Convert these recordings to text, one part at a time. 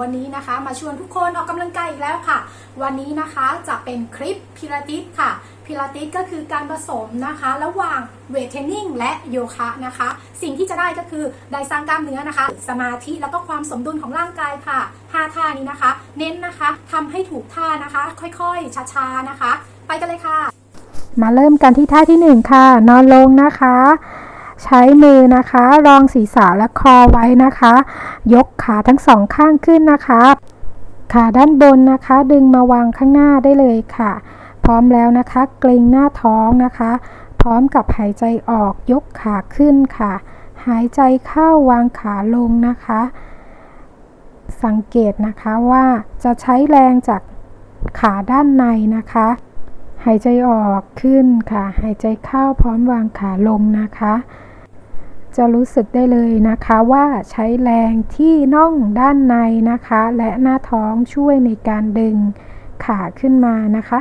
วันนี้นะคะ มาชวนทุกคนออกกำลังกายอีกแล้วค่ะ วันนี้นะคะจะเป็นคลิปพิลาทิสค่ะพิลาทิสก็คือการผสมนะคะ ระหว่างเวทเทรนนิ่งและโยคะนะคะ สิ่งที่จะได้ก็คือได้สร้างกล้ามเนื้อนะคะ สมาธิแล้วก็ความสมดุลของร่างกายค่ะ5ท่านี้นะคะ เน้นนะคะทำให้ถูกท่านะคะ ค่อยๆช้าๆนะคะ ไปกันเลยค่ะ มาเริ่มกันที่ท่าที่หนึ่งค่ะนอนลงนะคะ ใช้มือนะคะ รองศีรษะและคอไว้นะคะ ยกขาทั้งสองข้างขึ้นนะคะ ขาด้านบนนะคะ ดึงมาวางข้างหน้าได้เลยค่ะ พร้อมแล้วนะคะ เกรงหน้าท้องนะคะ พร้อมกับหายใจออกยกขาขึ้นค่ะ หายใจเข้าวางขาลงนะคะ สังเกตนะคะว่าจะใช้แรงจากขาด้านในนะคะ หายใจออกขึ้นค่ะ หายใจเข้าพร้อมวางขาลงนะคะ จะรู้สึกได้เลยนะคะว่าใช้แรงที่น่องด้านในนะคะ และหน้าท้องช่วยในการดึงขาขึ้นมานะคะ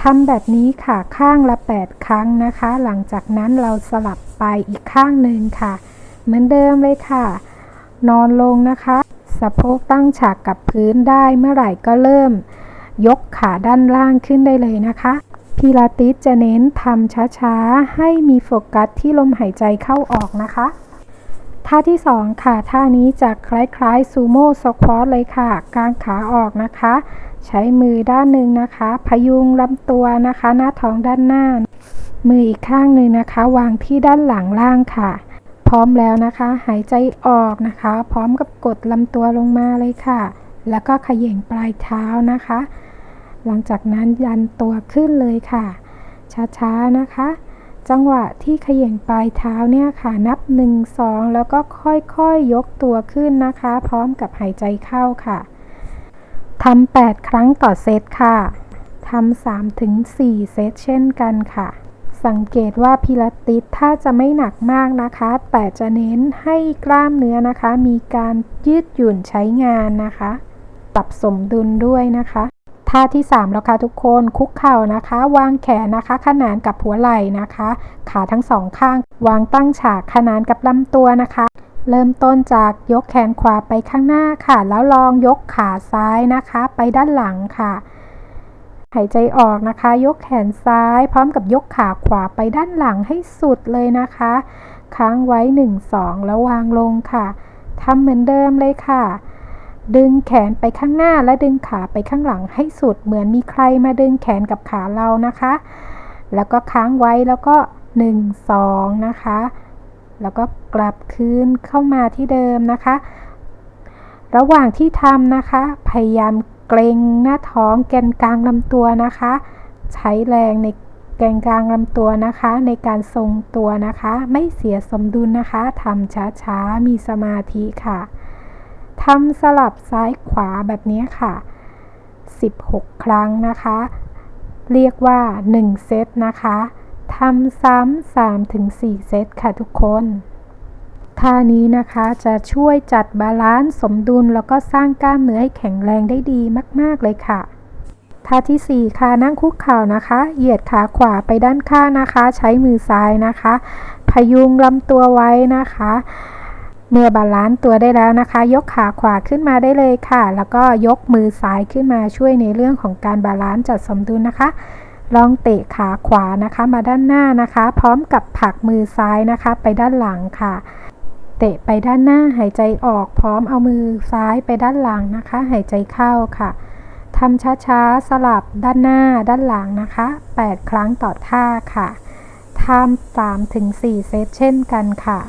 ทำแบบนี้ค่ะข้างละ 8 ครั้งนะคะ หลังจากนั้นเราสลับไปอีกข้างหนึ่งค่ะ เหมือนเดิมเลยค่ะ นอนลงนะคะ สะโพกตั้งฉากกับพื้นได้เมื่อไหร่ก็เริ่ม ยกขาด้านล่างขึ้นได้เลยนะคะพิลาติสจะเน้นทำช้าๆ ให้มีโฟกัสที่ลมหายใจเข้าออกนะคะท่าที่ 2 ค่ะ ท่านี้จะคล้ายๆซูโม่สควอตเลยค่ะ กางขาออกนะคะ ใช้มือด้านหนึ่งนะคะ พยุงลำตัวนะคะ หน้าท้องด้านหน้า มืออีกข้างหนึ่งนะคะ วางที่ด้านหลังล่างค่ะ พร้อมแล้วนะคะ หายใจออกนะคะ พร้อมกับกดลำตัวลงมาเลยค่ะ แล้วก็ขย่งปลายเท้านะคะ หลังจากนั้นยันตัวขึ้นเลยค่ะ ช้าๆนะคะ จังหวะที่ขย่งปลายเท้าเนี่ยค่ะนับ 1 2 แล้วก็ค่อยๆยกตัวขึ้นนะคะ พร้อมกับหายใจเข้าค่ะทำ8 ครั้งต่อเซตค่ะทำ3ถึง4เซตเช่นกันค่ะ สังเกตว่าพิลาติสถ้าจะไม่หนักมากนะคะ แต่จะเน้นให้กล้ามเนื้อนะคะ มีการยืดหยุ่นใช้งานนะคะ ปรับสมดุลด้วยนะคะท่าที่ 3 แล้วค่ะทุกคนคุกเข่านะคะ วางแขนนะคะ ขนานกับหัวไหล่นะคะ ขาทั้งสองข้าง วางตั้งฉากขนานกับลำตัวนะคะ เริ่มต้นจากยกแขนขวาไปข้างหน้าค่ะ แล้วลองยกขาซ้ายนะคะ ไปด้านหลังค่ะหายใจออกนะคะ ยกแขนซ้าย พร้อมกับยกขาขวาไปด้านหลังให้สุดเลยนะคะ ค้างไว้ 1 2 แล้ววางลงค่ะทำเหมือนเดิมเลยค่ะ ดึงแขนไปข้างหน้าและดึงขาไปข้างหลังให้สุด เหมือนมีใครมาดึงแขนกับขาเรานะคะ แล้วก็ค้างไว้แล้วก็ 1 2 นะคะ แล้วก็กลับคืนเข้ามาที่เดิมนะคะ ระหว่างที่ทำนะคะ พยายามเกรงหน้าท้องแกนกลางลำตัวนะคะ ใช้แรงในแกนกลางลำตัวนะคะ ในการทรงตัวนะคะ ไม่เสียสมดุลนะคะทำช้าๆมีสมาธิค่ะ ทำสลับซ้ายขวาแบบนี้ค่ะ 16 ครั้งนะคะ เรียกว่า 1 เซตนะคะทำซ้ำ3ถึง4เซตค่ะทุกคนท่านี้นะคะจะช่วยจัดบาลานซ์สมดุลแล้วก็สร้างกล้ามเนื้อให้แข็งแรงได้ดีมาก ๆ เลยค่ะ ท่าที่ 4 ค่ะนั่งคุกเข่านะคะ เหยียดขาขวาไปด้านข้างนะคะ ใช้มือซ้ายนะคะ พยุงลำตัวไว้นะคะ เมื่อบาลานซ์ตัวได้แล้วนะคะ ยกขาขวาขึ้นมาได้เลยค่ะ แล้วก็ยกมือซ้ายขึ้นมาช่วยในเรื่องของการบาลานซ์จัดสมดุลนะคะ ลองเตะขาขวานะคะ มาด้านหน้านะคะ พร้อมกับผลักมือซ้ายนะคะ ไปด้านหลังค่ะ เตะไปด้านหน้าหายใจออกพร้อมเอามือซ้ายไปด้านหลังนะคะ หายใจเข้าค่ะทำช้าๆสลับด้านหน้าด้านหลังนะคะ 8 ครั้งต่อท่าค่ะทำ3-4 เซตเช่นกันค่ะ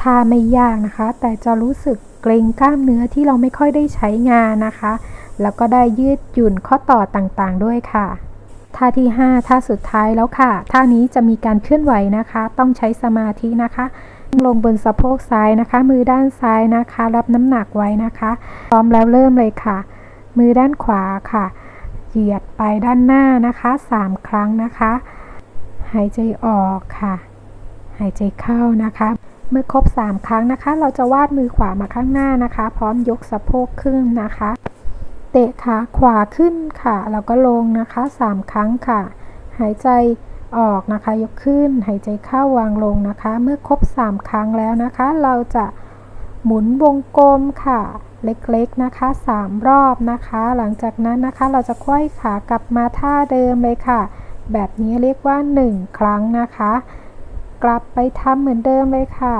ท่าไม่ยากนะคะ แต่จะรู้สึกเกรงกล้ามเนื้อที่เราไม่ค่อยได้ใช้งานนะคะ แล้วก็ได้ยืดหยุ่นข้อต่อต่างๆด้วยค่ะท่าที่ 5ท่าสุดท้ายแล้วค่ะท่านี้จะมีการเคลื่อนไหวนะคะ ต้องใช้สมาธินะคะลงบนสะโพกซ้ายนะคะ มือด้านซ้ายนะคะ รับน้ำหนักไว้นะคะ พร้อมแล้วเริ่มเลยค่ะ มือด้านขวาค่ะ เหยียดไปด้านหน้านะคะ 3 ครั้งนะคะ หายใจออกค่ะ หายใจเข้านะคะ เมื่อครบ 3 ครั้งนะคะ เราจะวาดมือขวามาข้างหน้านะคะ พร้อมยกสะโพกขึ้นนะคะ เตะขาขวาขึ้นค่ะ แล้วก็ลงนะคะ 3 ครั้งค่ะ หายใจออกนะคะ ยกขึ้น หายใจเข้าวางลงนะคะ เมื่อครบ 3 ครั้งแล้วนะคะ เราจะหมุนวงกลมค่ะ เล็กๆนะคะ 3 รอบนะคะ หลังจากนั้นนะคะ เราจะควยขากลับมาท่าเดิมเลยค่ะ แบบนี้เรียกว่า 1 ครั้งนะคะ กลับไปทำเหมือนเดิมเลยค่ะ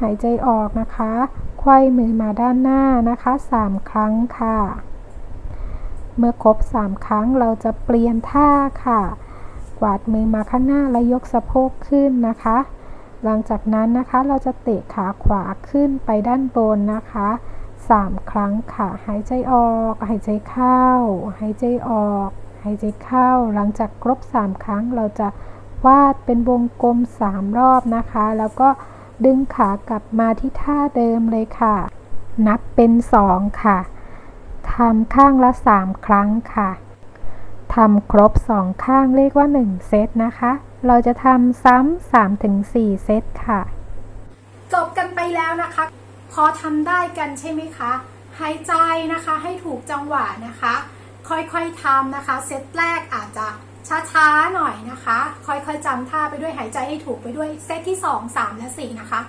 หายใจออกนะคะไขว้มือมาด้านหน้านะคะ 3 ครั้งค่ะ เมื่อครบ 3 ครั้งเราจะเปลี่ยนท่าค่ะ กวาดมือมาข้างหน้าและยกสะโพกขึ้นนะคะ หลังจากนั้นนะคะเราจะเตะขาขวาขึ้นไปด้านบนนะคะ3ครั้งค่ะ หายใจออก หายใจเข้า หายใจออก หายใจเข้า หลังจากครบ3ครั้งเราจะ วาดเป็นวงกลม 3 รอบนะคะ แล้วก็ดึงขากลับมาที่ท่าเดิมเลยค่ะ นับเป็น 2 ค่ะทำข้างละ 3 ครั้งค่ะทำครบ 2 ข้างเรียกว่า 1 เซตนะคะ เราจะทำซ้ำ3-4เซตค่ะ จบกันไปแล้วนะคะ พอทำได้กันใช่ไหมคะ หายใจนะคะให้ถูกจังหวะนะคะ ค่อยๆทำนะคะ เซตแรกอาจจะ ช้าๆหน่อยนะคะ ค่อยๆจำท่าไปด้วยหายใจให้ถูกไปด้วยเซตที่ 2 3 และ 4 นะคะ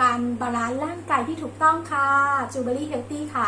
การบาลานซ์ร่างกายที่ถูกต้องค่ะจูเบอรี่เฮลตี้ค่ะ